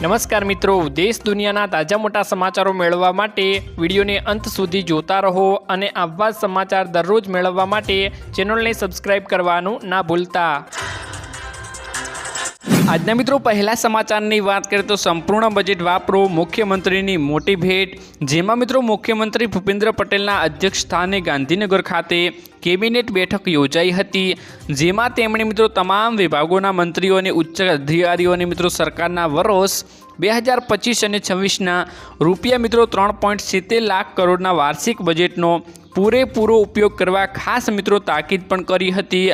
નમસ્કાર મિત્રો. દેશ દુનિયાના તાજા મોટા સમાચારો મેળવવા માટે વિડીયોને અંત સુધી જોતા રહો અને આવા સમાચાર દરરોજ મેળવવા માટે ચેનલને સબસ્ક્રાઇબ કરવાનું ના ભૂલતા. આજના મિત્રો, પહેલા સમાચારની વાત કરીએ તો સંપૂર્ણ બજેટ વાપરો, મુખ્યમંત્રીની મોટી ભેટ. જેમાં મિત્રો, મુખ્યમંત્રી ભૂપેન્દ્ર પટેલના અધ્યક્ષ સ્થાને ગાંધીનગર ખાતે કેબિનેટ બેઠક યોજાઈ હતી. જેમાં તેમણે મિત્રો તમામ વિભાગોના મંત્રીઓ અને ઉચ્ચ અધિકારીઓને મિત્રો સરકારના વર્ષ બે હજાર પચીસ અને છવ્વીસના રૂપિયા મિત્રો ત્રણ પોઈન્ટ સિત્તેર લાખ કરોડના વાર્ષિક બજેટનો પૂરેપૂરો ઉપયોગ કરવા ખાસ મિત્રો તાકીદ પણ કરી હતી.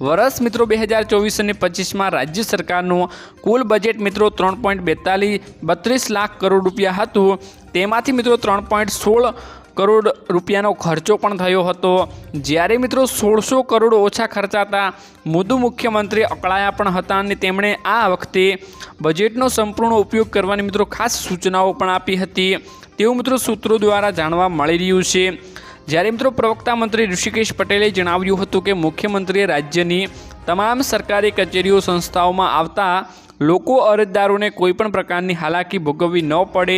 વર્ષ મિત્રો બે હજાર ચોવીસ અને પચીસમાં રાજ્ય સરકારનું કુલ બજેટ મિત્રો ત્રણ પોઈન્ટ બેતાલીસ, બત્રીસ લાખ કરોડ રૂપિયા હતું. તેમાંથી મિત્રો ત્રણ પોઈન્ટ સોળ કરોડ રૂપિયાનો ખર્ચો પણ થયો હતો. જ્યારે મિત્રો સોળસો કરોડ ઓછા ખર્ચાતા મુદુ મુખ્યમંત્રી અકળાયા પણ હતા અને તેમણે આ વખતે બજેટનો સંપૂર્ણ ઉપયોગ કરવાની મિત્રો ખાસ સૂચનાઓ પણ આપી હતી. તેવું મિત્રો સૂત્રો દ્વારા જાણવા મળી રહ્યું છે. જ્યારે મિત્રો પ્રવક્તા મંત્રી ઋષિકેશ પટેલે જણાવ્યું હતું કે મુખ્યમંત્રીએ રાજ્યની તમામ સરકારી કચેરીઓ સંસ્થાઓમાં આવતા લોકો અરજદારોને કોઈપણ પ્રકારની હાલાકી ભોગવવી ન પડે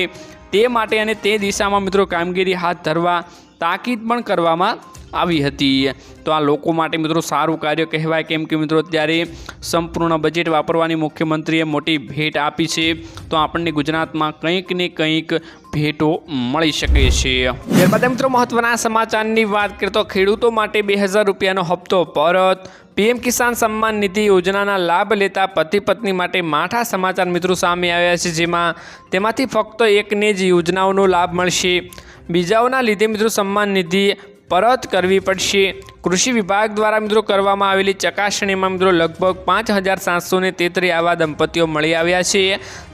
તે માટે અને તે દિશામાં મિત્રો કામગીરી હાથ ધરવા તાકીદ પણ કરવામાં આવી હતી. તો આ લોકો માટે મિત્રો સારું કાર્ય કહેવાય કેમ કે મિત્રો અત્યારે સંપૂર્ણ બજેટ વાપરવાની મુખ્યમંત્રીએ મોટી ભેટ આપી છે. તો આપણને ગુજરાતમાં કંઈક ને કંઈક ભેટો મળી શકે છે. ત્યારબાદ મિત્રો મહત્વના સમાચારની વાત કરીએ તો ખેડૂતો માટે બે હજાર રૂપિયાનો હપ્તો પરત. પીએમ કિસાન સન્માન નિધિ યોજનાના લાભ લેતા પતિ પત્ની માટે માઠા સમાચાર મિત્રો સામે આવ્યા છે, જેમાં તેમાંથી ફક્ત એકને જ યોજનાઓનો લાભ મળશે. બીજાઓના લીધે મિત્રો સન્માન નિધિ પરત કરવી પડશે. કૃષિ વિભાગ દ્વારા મિત્રો કરવામાં આવેલી ચકાસણીમાં મિત્રો લગભગ પાંચ હજાર સાતસો ને તેત્રી આવા દંપતીઓ મળી આવ્યા છે.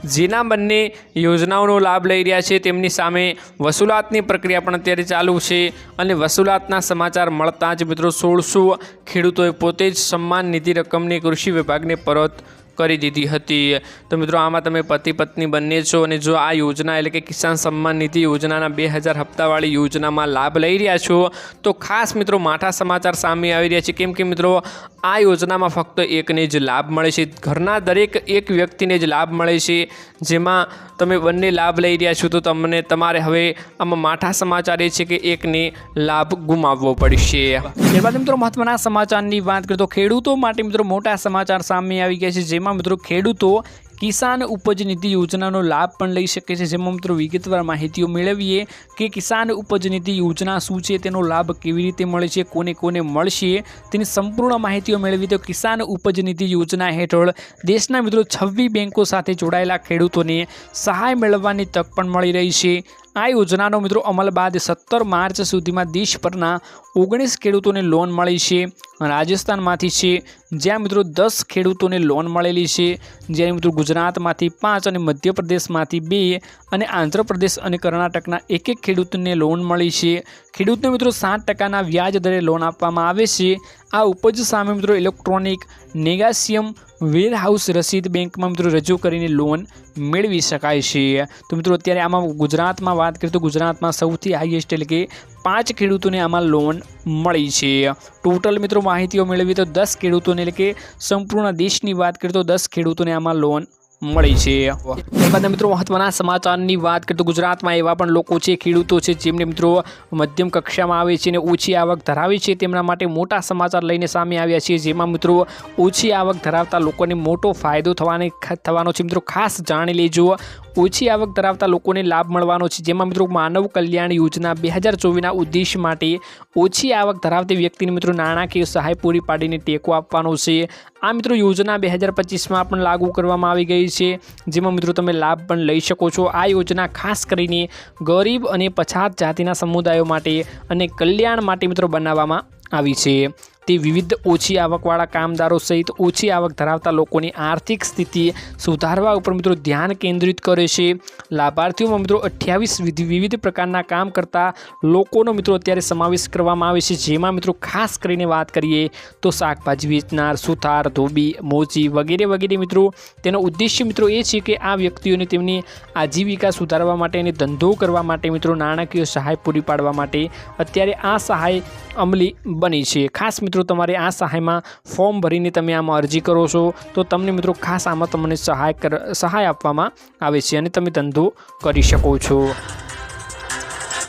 જેના બંને યોજનાઓનો લાભ લઈ રહ્યા છે. તેમની સામે વસૂલાતની પ્રક્રિયા પણ અત્યારે ચાલુ છે અને વસૂલાતના સમાચાર મળતા જ મિત્રો સોળસો ખેડૂતોએ પોતે જ સન્માન નિધિ રકમની કૃષિ વિભાગને પરત કરી દીધી હતી. તો મિત્રો, આમાં તમે પતિ પત્ની બંને છો અને જો આ યોજના એટલે કે કિસાન સન્માન નિધિ યોજનાના બે હજાર હપ્તાવાળી યોજનામાં લાભ લઈ રહ્યા છો, તો ખાસ મિત્રો માઠા સમાચાર સામે આવી રહ્યા છે. કેમ કે મિત્રો, આ યોજનામાં ફક્ત એકને જ લાભ મળે છે. ઘરના દરેક એક વ્યક્તિને જ લાભ મળે છે. જેમાં તમે બંને લાભ લઈ રહ્યા છો, તો તમને તમારે હવે આમાં માઠા સમાચાર એ છે કે એકને લાભ ગુમાવવો પડશે. ત્યારબાદ મિત્રો મહત્વના સમાચારની વાત કરીએ તો ખેડૂતો માટે મિત્રો મોટા સમાચાર સામે આવી ગયા છે, જેમાં મિત્રો ખેડૂતો કિસાન ઉપજ નીતિ યોજનાનો લાભ પણ લઈ શકે છે. જેમાં મિત્રો વિગતવાર માહિતીઓ મેળવીએ કે કિસાન ઉપજ નીતિ યોજના શું છે, તેનો લાભ કેવી રીતે મળે છે, કોને કોને મળશે, તેની સંપૂર્ણ માહિતીઓ મેળવી તો કિસાન ઉપજ નીતિ યોજના હેઠળ દેશના મિત્રો છવ્વીસ બેન્કો સાથે જોડાયેલા ખેડૂતોને સહાય મેળવવાની તક પણ મળી રહી છે. આ યોજનાનો મિત્રો અમલ બાદ સત્તર માર્ચ સુધીમાં દેશભરના ઓગણીસ ખેડૂતોને લોન મળી છે. રાજસ્થાનમાંથી છે જ્યાં મિત્રો દસ ખેડૂતોને લોન મળેલી છે. જ્યારે મિત્રો ગુજરાતમાંથી પાંચ અને મધ્યપ્રદેશમાંથી બે અને આંધ્રપ્રદેશ અને કર્ણાટકના એક એક ખેડૂતને લોન મળી છે. ખેડૂતને મિત્રો સાત ટકાના વ્યાજ દરે લોન આપવામાં આવે છે. આ ઉપજ સામે મિત્રો ઇલેક્ટ્રોનિક નેગાસિયમ વેરહાઉસ રસીદ બેંકમાં મિત્રો રજૂ કરીને લોન મેળવી શકાય છે. તો મિત્રો અત્યારે આમાં ગુજરાતમાં વાત કરીએ તો ગુજરાતમાં સૌથી હાઈએસ્ટ એટલે કે પાંચ ખેડૂતોને આમાં લોન મળી છે. ટોટલ મિત્રો માહિતીઓ મેળવી તો દસ ખેડૂતોને એટલે કે સંપૂર્ણ દેશની વાત કરીએ તો દસ ખેડૂતોને આમાં લોન મળી છે. ત્યારબાદ મિત્રો મહત્વના સમાચારની વાત કરીએ તો ગુજરાતમાં એવા પણ લોકો છે, ખેડૂતો છે, જેમને મિત્રો મધ્યમ કક્ષામાં આવે છે અને ઓછી આવક ધરાવે છે. તેમના માટે મોટા સમાચાર લઈને સામે આવ્યા છે જેમાં મિત્રો ઓછી આવક ધરાવતા લોકોને મોટો ફાયદો થવાની, થવાનો છે. મિત્રો ખાસ જાણી લેજો ઓછી આવક ધરાવતા લોકોને લાભ મળવાનો છે. જેમાં મિત્રો માનવ કલ્યાણ યોજના બે હજાર ચોવીસના ઉદ્દેશ માટે ઓછી આવક ધરાવતી વ્યક્તિને મિત્રો નાણાકીય સહાય પૂરી પાડીને ટેકો આપવાનો છે. આ મિત્રો યોજના બે હજાર પચીસમાં પણ લાગુ કરવામાં આવી ગઈ છે. જેમાં મિત્રો તમે લાભ પણ લઈ શકો છો. આ યોજના ખાસ કરીને ગરીબ અને પછાત જાતિના સમુદાયો માટે અને કલ્યાણ માટે મિત્રો બનાવવામાં આવી છે. તે વિવિધ ઓછી આવકવાળા કામદારો સહિત ઓછી આવક ધરાવતા લોકોની આર્થિક સ્થિતિ સુધારવા ઉપર મિત્રો ધ્યાન કેન્દ્રિત કરે છે. લાભાર્થીઓમાં મિત્રો અઠ્યાવીસ વિવિધ પ્રકારના કામ કરતા લોકોનો મિત્રો અત્યારે સમાવેશ કરવામાં આવે છે. જેમાં મિત્રો ખાસ કરીને વાત કરીએ તો શાકભાજી વેચનાર, સુથાર, ધોબી, મોચી વગેરે વગેરે મિત્રો. તેનો ઉદ્દેશ્ય મિત્રો એ છે કે આ વ્યક્તિઓને તેમની આજીવિકા સુધારવા માટે અને ધંધો કરવા માટે મિત્રો નાણાકીય સહાય પૂરી પાડવા માટે અત્યારે આ સહાય અમલી બની છે. ખાસ મિત્રો, તમારે આ સહાયમાં ફોર્મ ભરીને તમે આમાં અરજી કરો છો, તો તમને મિત્રો ખાસ આમાં તમને સહાય સહાય આપવામાં આવે છે અને તમે ધંધો કરી શકો છો.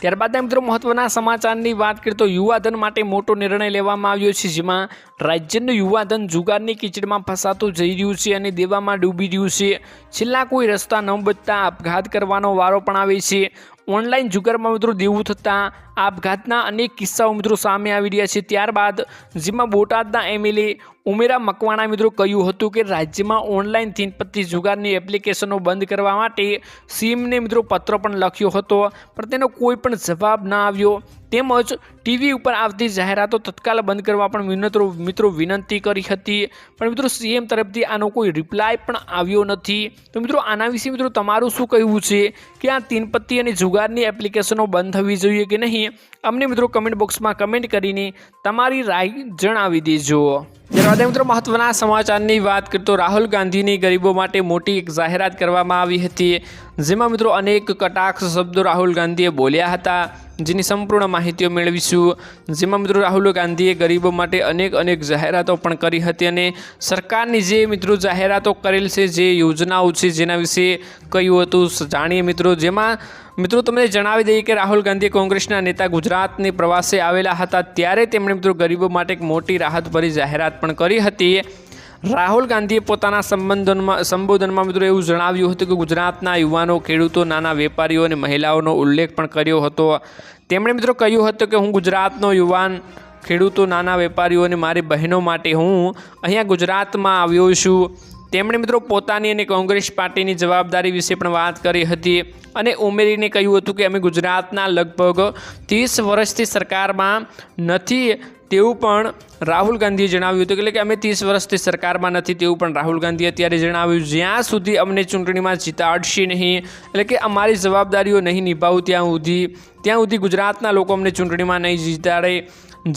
ત્યારબાદ મિત્રો, મહત્વના સમાચારની વાત કરીએ તો યુવાધન માટે મોટો નિર્ણય લેવામાં આવ્યો છે, જેમાં રાજ્યનું યુવાધન જુગારની કીચડમાં ફસાતું જઈ રહ્યું છે અને દેવામાં ડૂબી રહ્યું છે. છેલ્લા કોઈ રસ્તા ન બચતા આપઘાત કરવાનો વારો પણ આવે છે. ઓનલાઈન જુગારમાં મિત્રો દેવું થતાં આપઘાતના અનેક કિસ્સાઓ મિત્રો સામે આવી રહ્યા છે. ત્યારબાદ જેમાં બોટાદના એમએલએ ઉમેરા મકવાણા મિત્રો કહ્યું હતું કે રાજ્યમાં ઓનલાઈન થીનપત્તી જુગારની એપ્લિકેશનો બંધ કરવા માટે સીએમને મિત્રો પત્ર પણ લખ્યો હતો, પણ તેનો કોઈ પણ જવાબ ના આવ્યો. તેમજ ટીવી ઉપર આવતી જાહેરાતો તત્કાલ બંધ કરવા પણ મિત્રો મિત્રો વિનંતી કરી હતી. પણ મિત્રો સીએમ તરફથી આનો કોઈ રિપ્લાય પણ આવ્યો નથી. તો મિત્રો આના વિશે મિત્રો તમારું શું કહેવું છે કે આ તીનપત્તી અને જુગારની એપ્લિકેશનો બંધ થવી જોઈએ કે નહીં? અમને મિત્રો કમેન્ટ બોક્સમાં કમેન્ટ કરીને તમારી રાય જણાવી દેજો. ત્યારબાદ મિત્રો મહત્વના સમાચારની વાત કરતો રાહુલ ગાંધીની ગરીબો માટે મોટી એક જાહેરાત કરવામાં આવી હતી. જેમાં મિત્રો અનેક કટાક્ષ શબ્દો રાહુલ ગાંધીએ બોલ્યા હતા. જેની સંપૂર્ણ માહિતીઓ મેળવીશું. જેમાં મિત્રો રાહુલ ગાંધીએ ગરીબો માટે અનેક અનેક જાહેરાતો પણ કરી હતી અને સરકારની જે મિત્રો જાહેરાતો કરેલ છે, જે યોજનાઓ છે, જેના વિશે કહ્યું હતું જાણીએ મિત્રો. જેમાં મિત્રો તમને જણાવી દઈએ કે રાહુલ ગાંધી કોંગ્રેસના નેતા ગુજરાતની પ્રવાસે આવેલા હતા. ત્યારે તેમણે મિત્રો ગરીબો માટે એક મોટી રાહતભરી જાહેરાત પણ કરી હતી. રાહુલ ગાંધીએ પોતાના સંબંધોમાં સંબોધનમાં મિત્રો એવું જણાવ્યું હતું કે ગુજરાતના યુવાનો, ખેડૂતો, નાના વેપારીઓ અને મહિલાઓનો ઉલ્લેખ પણ કર્યો હતો. તેમણે મિત્રો કહ્યું હતું કે હું ગુજરાતનો યુવાન, ખેડૂતો, નાના વેપારીઓ અને મારી બહેનો માટે હું અહીંયા ગુજરાતમાં આવ્યો છું. તેમણે મિત્રો પોતાની અને કોંગ્રેસ પાર્ટીની જવાબદારી વિશે પણ વાત કરી હતી અને ઉમેરીને કહ્યું હતું કે અમે ગુજરાતના લગભગ ત્રીસ વર્ષથી સરકારમાં નથી તેવું પણ રાહુલ ગાંધીએ જણાવ્યું હતું. એટલે કે અમે ત્રીસ વર્ષથી સરકારમાં નથી તેવું પણ રાહુલ ગાંધીએ અત્યારે જણાવ્યું, જ્યાં સુધી અમને ચૂંટણીમાં જીતાડશે નહીં, એટલે કે અમારી જવાબદારીઓ નહીં નિભાવું ત્યાં સુધી ત્યાં સુધી ગુજરાતના લોકો અમને ચૂંટણીમાં નહીં જીતાડે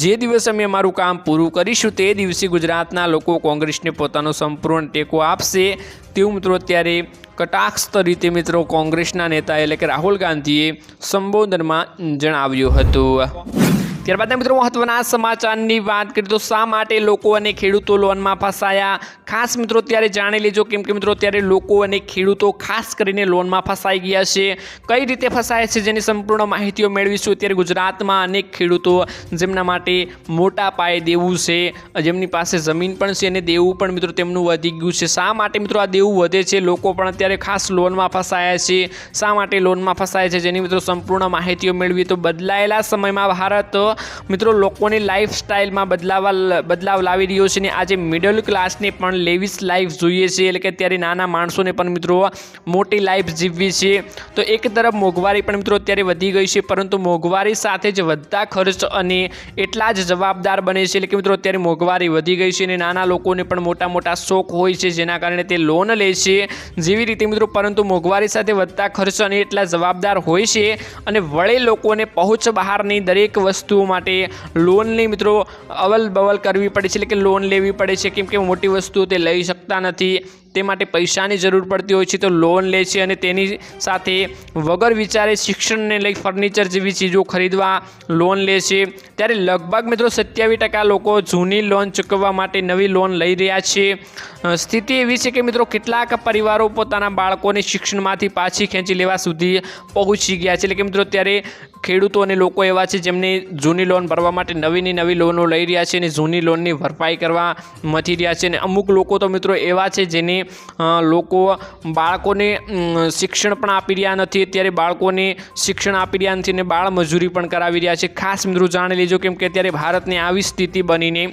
જે દિવસે અમે અમારું કામ પૂરું કરીશું, તે દિવસે ગુજરાતના લોકો કોંગ્રેસને પોતાનો સંપૂર્ણ ટેકો આપશે. તેવું મિત્રો અત્યારે કટાક્ષ રીતે મિત્રો કોંગ્રેસના નેતા એટલે કે રાહુલ ગાંધીએ સંબોધનમાં જણાવ્યું હતું. ત્યારબાદ મિત્રો મહત્વના સમાચારની વાત કરીએ તો શા માટે લોકો અને ખેડૂતો લોનમાં ફસાયા? ખાસ મિત્રો ત્યારે જાણી લેજો કેમ કે મિત્રો ત્યારે લોકો અને ખેડૂતો ખાસ કરીને લોનમાં ફસાઈ ગયા છે. કઈ રીતે ફસાયા છે જેની સંપૂર્ણ માહિતીઓ મેળવીશું અત્યારે ગુજરાતમાં અનેક ખેડૂતો જેમના માટે મોટા પાયે દેવું છે. જેમની પાસે જમીન પણ છે અને દેવું પણ મિત્રો તેમનું વધી ગયું છે. શા માટે મિત્રો આ દેવું વધે છે? લોકો પણ અત્યારે ખાસ લોનમાં ફસાયા છે. શા માટે લોનમાં ફસાયા છે? જેની મિત્રો સંપૂર્ણ માહિતીઓ મેળવી તો બદલાયેલા સમયમાં ભારત મિત્રો, લોકોની લાઈફસ્ટાઈલમાં બદલાવા બદલાવ લાવી રહ્યો છે અને આજે મિડલ ક્લાસને પણ લેવિસ લાઈફ જોઈએ છે. એટલે કે અત્યારે નાના માણસોને પણ મિત્રો મોટી લાઈફ જીવવી છે. તો એક તરફ મોંઘવારી પણ મિત્રો અત્યારે વધી ગઈ છે, પરંતુ મોંઘવારી સાથે જ વધતા ખર્ચ અને એટલા જ જવાબદાર બને છે. એટલે કે મિત્રો, અત્યારે મોંઘવારી વધી ગઈ છે અને નાના લોકોને પણ મોટા મોટા શોખ હોય છે, જેના કારણે તે લોન લે છે. જેવી રીતે મિત્રો, પરંતુ મોંઘવારી સાથે વધતા ખર્ચ અને એટલા જવાબદાર હોય છે અને વળે લોકોને પહોંચ બહારની દરેક વસ્તુઓ માટે લોનની મિત્રો અવલ બવલ કરવી પડે છે, એટલે કે લોન લેવી પડે છે. કેમ કે મોટી વસ્તુઓ તે લઈ શકતા નથી. તે માટે પૈસાની જરૂર પડતી હોય છે તો લોન લે છે અને તેની સાથે વગર વિચારે શિક્ષણને લઈ ફર્નિચર જેવી ચીજો ખરીદવા લોન લે છે. ત્યારે લગભગ મિત્રો સત્યાવીસ ટકા લોકો જૂની લોન ચૂકવવા માટે નવી લોન લઈ રહ્યા છે. સ્થિતિ એવી છે કે મિત્રો કેટલાક પરિવારો પોતાના બાળકોને શિક્ષણમાંથી પાછી ખેંચી લેવા સુધી પહોંચી ગયા છે. એટલે કે મિત્રો ત્યારે ખેડૂતો અને લોકો એવા છે જેમને જૂની લોન ભરવા માટે નવીની નવી લોનો લઈ રહ્યા છે અને જૂની લોનની ભરપાઈ કરવા મથી રહ્યા છે. અને અમુક લોકો તો મિત્રો એવા છે જેને લોકો બાળકોને શિક્ષણ પણ આપી રહ્યા નથી. અત્યારે બાળકોને શિક્ષણ આપી રહ્યા નથી અને બાળમજૂરી પણ કરાવી રહ્યા છે. ખાસ મિત્રો જાણી લેજો કેમ કે અત્યારે ભારતની આવી સ્થિતિ બનીને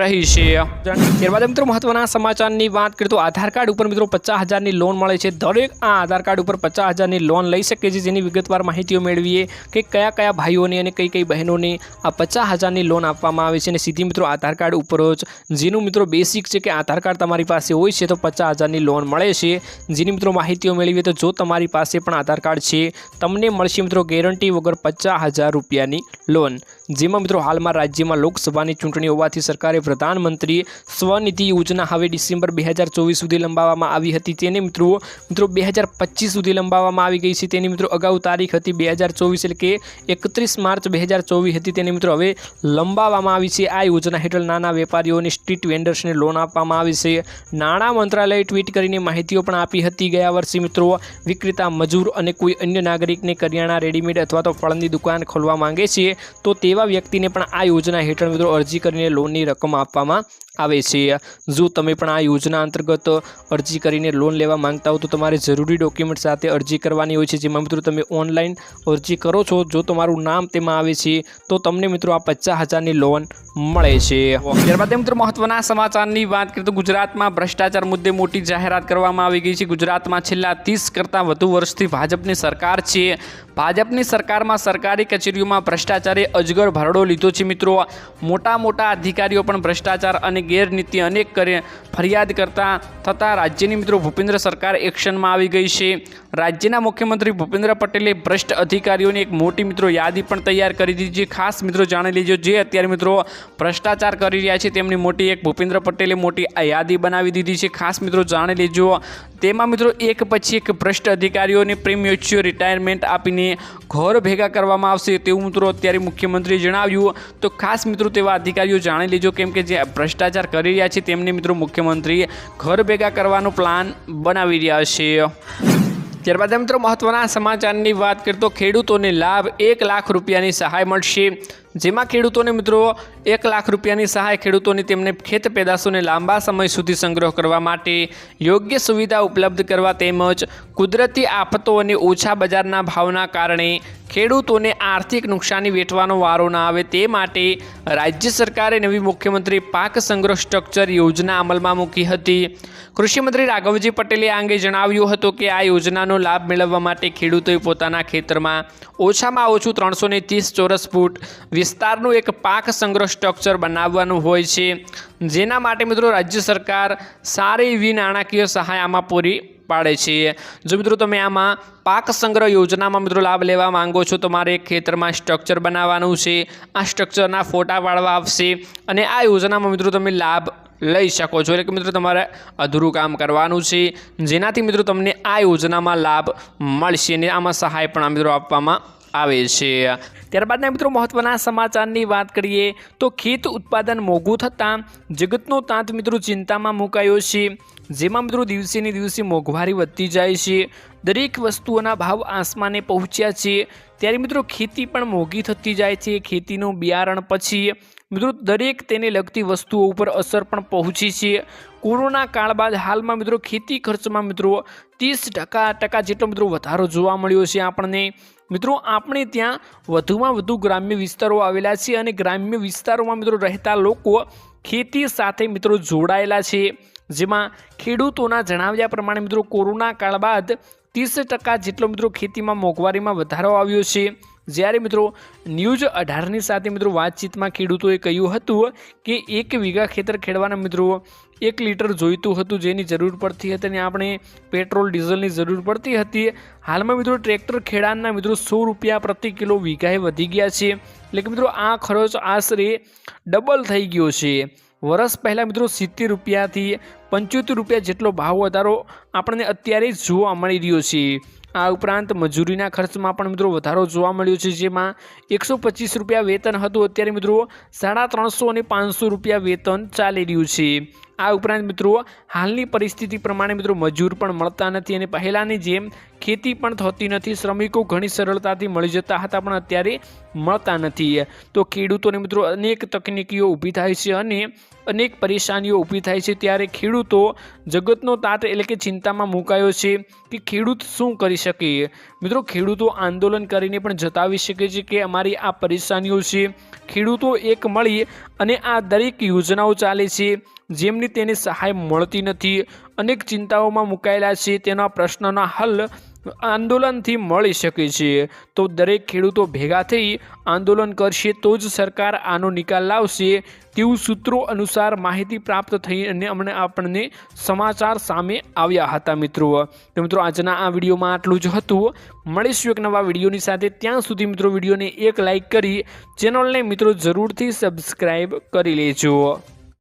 રહી છે. ત્યારબાદ મિત્રો મહત્વના સમાચારની વાત કરીએ તો આધાર કાર્ડ ઉપર મિત્રો પચાસ હજારની લોન મળે છે. દરેક આ આધાર કાર્ડ ઉપર પચાસ હજારની લોન લઈ શકે છે જેની વિગતવાર માહિતીઓ મેળવીએ કે કયા કયા ભાઈઓને અને કઈ કઈ બહેનોને આ પચાસ હજારની લોન આપવામાં આવે છે. અને સીધી મિત્રો આધાર કાર્ડ ઉપર જ, જેનું મિત્રો બેસિક છે કે આધાર કાર્ડ તમારી પાસે હોય છે, તો પચાસ હજારની લોન મળે છે. જેની મિત્રો માહિતીઓ મેળવીએ તો જો તમારી પાસે પણ આધાર કાર્ડ છે, તમને મળશે મિત્રો ગેરંટી વગર પચાસ હજાર રૂપિયાની લોન જેમાં મિત્રો હાલમાં રાજ્યમાં લોકસભાની ચૂંટણી હોવાથી સરકારે પ્રધાનમંત્રી સ્વનિધિ યોજના હવે ડિસેમ્બર બે સુધી લંબાવવામાં આવી હતી. તેને મિત્રો મિત્રો બે સુધી લંબાવવામાં આવી ગઈ છે. તેની મિત્રો અગાઉ તારીખ હતી બે એટલે કે એકત્રીસ માર્ચ બે હતી. તેને મિત્રો હવે લંબાવવામાં આવી છે. આ યોજના હેઠળ નાના વેપારીઓને સ્ટ્રીટ વેન્ડર્સને લોન આપવામાં આવી છે. નાણાં મંત્રાલયે ટ્વીટ કરીને માહિતીઓ પણ આપી હતી. ગયા વર્ષે મિત્રો વિક્રેતા મજૂર અને કોઈ અન્ય નાગરિકને કરિયાણા, રેડીમેડ અથવા તો ફળની દુકાન ખોલવા માંગે છે. તો તેવા વ્યક્તિને પણ આ યોજના હેઠળ મિત્રો અરજી કરીને લોનની રકમ આપવામાં આવે છે. જો તમે પણ આ યોજના અંતર્ગત અરજી કરીને લોન લેવા માંગતા હો તો તમારે જરૂરી ડોક્યુમેન્ટ સાથે અરજી કરવાની હોય છે. જેમાં મિત્રો તમે ઓનલાઈન અરજી કરો છો, જો તમારું નામ તેમાં આવે છે, તો તમને મિત્રો આ પચાસ હજારની લોન મળે છે. ત્યારબાદ મિત્રો મહત્વના સમાચારની વાત કરીએ તો ગુજરાતમાં ભ્રષ્ટાચાર મુદ્દે મોટી જાહેરાત કરવામાં આવી ગઈ છે. ગુજરાતમાં છેલ્લા ત્રીસ કરતાં વધુ વર્ષથી ભાજપની સરકાર છે. ભાજપની સરકારમાં સરકારી કચેરીઓમાં ભ્રષ્ટાચારે અજગર ભરડો લીધો છે મિત્રો. મોટા મોટા અધિકારીઓ પણ ભ્રષ્ટાચાર અને ગેરનીતિ અનેક કરે ફરિયાદ કરતા થતાં રાજ્યની મિત્રો ભૂપેન્દ્ર સરકાર એક્શનમાં આવી ગઈ છે. રાજ્યના મુખ્યમંત્રી ભૂપેન્દ્ર પટેલે ભ્રષ્ટ અધિકારીઓની એક મોટી મિત્રો યાદી પણ તૈયાર કરી દીધી છે. ખાસ મિત્રો જાણી લેજો, જે અત્યારે મિત્રો ભ્રષ્ટાચાર કરી રહ્યા છે તેમની મોટી એક ભૂપેન્દ્ર પટેલે મોટી યાદી બનાવી દીધી છે. ખાસ મિત્રો જાણી લેજો, તેમાં મિત્રો એક પછી એક ભ્રષ્ટ અધિકારીઓને પ્રીમ્યુચ્યુઅર રિટાયરમેન્ટ આપીને ઘર ભેગા કરવામાં આવશે તેવું મિત્રો અત્યારે મુખ્યમંત્રીએ જણાવ્યું. તો ખાસ મિત્રો તેવા અધિકારીઓ જાણી લેજો, કેમ કે જે ભ્રષ્ટાચાર કરી રહ્યા છે. તેમની મિત્રો મુખ્યમંત્રી ઘર ભેગા કરવાનો પ્લાન બનાવી રહ્યા છે. ત્યારબાદ મિત્રો મહત્વના સમાચારની વાત કરીએ તો ખેડૂતોને લાભ એક લાખ રૂપિયાની સહાય મળશે. જેમાં ખેડૂતોને મિત્રો એક લાખ રૂપિયાની સહાય, ખેડૂતોને તેમને ખેત પેદાશોને લાંબા સમય સુધી સંગ્રહ કરવા માટે યોગ્ય સુવિધા ઉપલબ્ધ કરવા તેમજ કુદરતી આફતો અને ઓછા બજારના ભાવના કારણે ખેડૂતોને આર્થિક નુકસાની વેઠવાનો વારો ના આવે તે માટે રાજ્ય સરકારે નવી મુખ્યમંત્રી પાક સંગ્રહ સ્ટ્રક્ચર યોજના અમલમાં મૂકી હતી. કૃષિમંત્રી રાઘવજી પટેલે આ અંગે જણાવ્યું હતું કે આ યોજનાનો લાભ મેળવવા માટે ખેડૂતોએ પોતાના ખેતરમાં ઓછામાં ઓછું ત્રણસો ચોરસ ફૂટ વિસ્તારનું એક પાક સંગ્રહ સ્ટ્રક્ચર બનાવવાનું હોય છે. જેના માટે મિત્રો રાજ્ય સરકાર સારી એવી નાણાકીય સહાય આમાં પૂરી પાડે છે. જો મિત્રો તમે આમાં પાક સંગ્રહ યોજનામાં મિત્રો લાભ લેવા માંગો છો તો મારે ખેતરમાં સ્ટ્રક્ચર બનાવવાનું છે. આ સ્ટ્રક્ચરના ફોટા પાડવા આવશે અને આ યોજનામાં મિત્રો તમે લાભ લઈ શકો છો. એટલે કે મિત્રો તમારે અધૂરું કામ કરવાનું છે. જેનાથી મિત્રો તમને આ યોજનામાં લાભ મળશે અને આમાં સહાય પણ મિત્રો આપવામાં આવે છે. ત્યારબાદના મિત્રો મહત્વના સમાચારની વાત કરીએ તો ખેત ઉત્પાદન મોંઘું થતાં જગતનો તાંત મિત્રો ચિંતામાં મુકાયો છે. જેમાં મિત્રો દિવસેને દિવસે મોંઘવારી વધતી જાય છે. દરેક વસ્તુઓના ભાવ આસમાને પહોંચ્યા છે. ત્યારે મિત્રો ખેતી પણ મોંઘી થતી જાય છે. ખેતીનું બિયારણ પછી મિત્રો દરેક તેને લગતી વસ્તુઓ ઉપર અસર પણ પહોંચી છે. કોરોના કાળ બાદ હાલમાં મિત્રો ખેતી ખર્ચમાં મિત્રો ત્રીસ ટકા ટકા જેટલો મિત્રો વધારો જોવા મળ્યો છે આપણને. મિત્રો, આપણે ત્યાં વધુમાં વધુ ગ્રામ્ય વિસ્તારો આવેલા છે અને ગ્રામ્ય વિસ્તારોમાં મિત્રો રહેતા લોકો ખેતી સાથે મિત્રો જોડાયેલા છે. જેમાં ખેડૂતોના જણાવ્યા પ્રમાણે મિત્રો, કોરોના કાળ બાદ ત્રીસ ટકા જેટલો મિત્રો ખેતીમાં મોંઘવારીમાં વધારો આવ્યો છે. જ્યારે મિત્રો ન્યૂઝ અઢારની સાથે મિત્રો વાતચીતમાં ખેડૂતોએ કહ્યું હતું કે એક વીઘા ખેતર ખેડવાના મિત્રો એક લીટર જોઈતું હતું જેની જરૂર પડતી હતી અને આપણે પેટ્રોલ, ડીઝલની જરૂર પડતી હતી. હાલમાં મિત્રો ટ્રેક્ટર ખેડાણના મિત્રો સો રૂપિયા પ્રતિ કિલો વીઘાએ વધી ગયા છે. એટલે કે મિત્રો આ ખર્ચ આશરે ડબલ થઈ ગયો છે. વર્ષ પહેલાં મિત્રો સિત્તેર રૂપિયાથી પંચોતેર રૂપિયા જેટલો ભાવ વધારો આપણને અત્યારે જ જોવા મળી રહ્યો છે. આ ઉપરાંત મજૂરીના ખર્ચમાં પણ મિત્રો વધારો જોવા મળ્યો છે, જેમાં એકસો પચીસ રૂપિયા વેતન હતું. અત્યારે મિત્રો સાડા ત્રણસો અને પાંચસો રૂપિયા વેતન ચાલી રહ્યું છે. આ ઉપરાંત મિત્રો હાલની પરિસ્થિતિ પ્રમાણે મિત્રો મજૂર પણ મળતા નથી અને પહેલાંની જેમ ખેતી પણ થતી નથી, શ્રમિકો ઘણી સરળતાથી મળી જતા હતા, પણ અત્યારે મળતા નથી. તો ખેડૂતોને મિત્રો અનેક તકનીકીઓ ઊભી થાય છે અને અનેક પરેશાનીઓ ઊભી થાય છે. ત્યારે ખેડૂતો જગતનો તાત એટલે કે ચિંતામાં મુકાયો છે કે ખેડૂત શું કરી શકે? મિત્રો, ખેડૂતો આંદોલન કરીને પણ જતાવી શકે છે કે અમારી આ પરેશાનીઓ છે. ખેડૂતો એક મળી અને આ દરેક યોજનાઓ ચાલે છે. જેમની તેને સહાય મળતી નથી. અનેક ચિંતાઓમાં મુકાયેલા છે. તેના પ્રશ્નના હલ આંદોલનથી મળી શકે છે. તો દરેક ખેડૂતો ભેગા થઈ આંદોલન કરશે તો જ સરકાર આનો નિકાલ લાવશે. તેવું સૂત્રો અનુસાર માહિતી પ્રાપ્ત થઈ અને અમને આપણને સમાચાર સામે આવ્યા હતા મિત્રો. તો મિત્રો, આજના આ વિડીયોમાં આટલું જ હતું. મળીશું એક નવા વિડીયોની સાથે. ત્યાં સુધી મિત્રો, વિડીયોને એક લાઈક કરી ચેનલને મિત્રો, જરૂરથી સબસ્ક્રાઈબ કરી લેજો.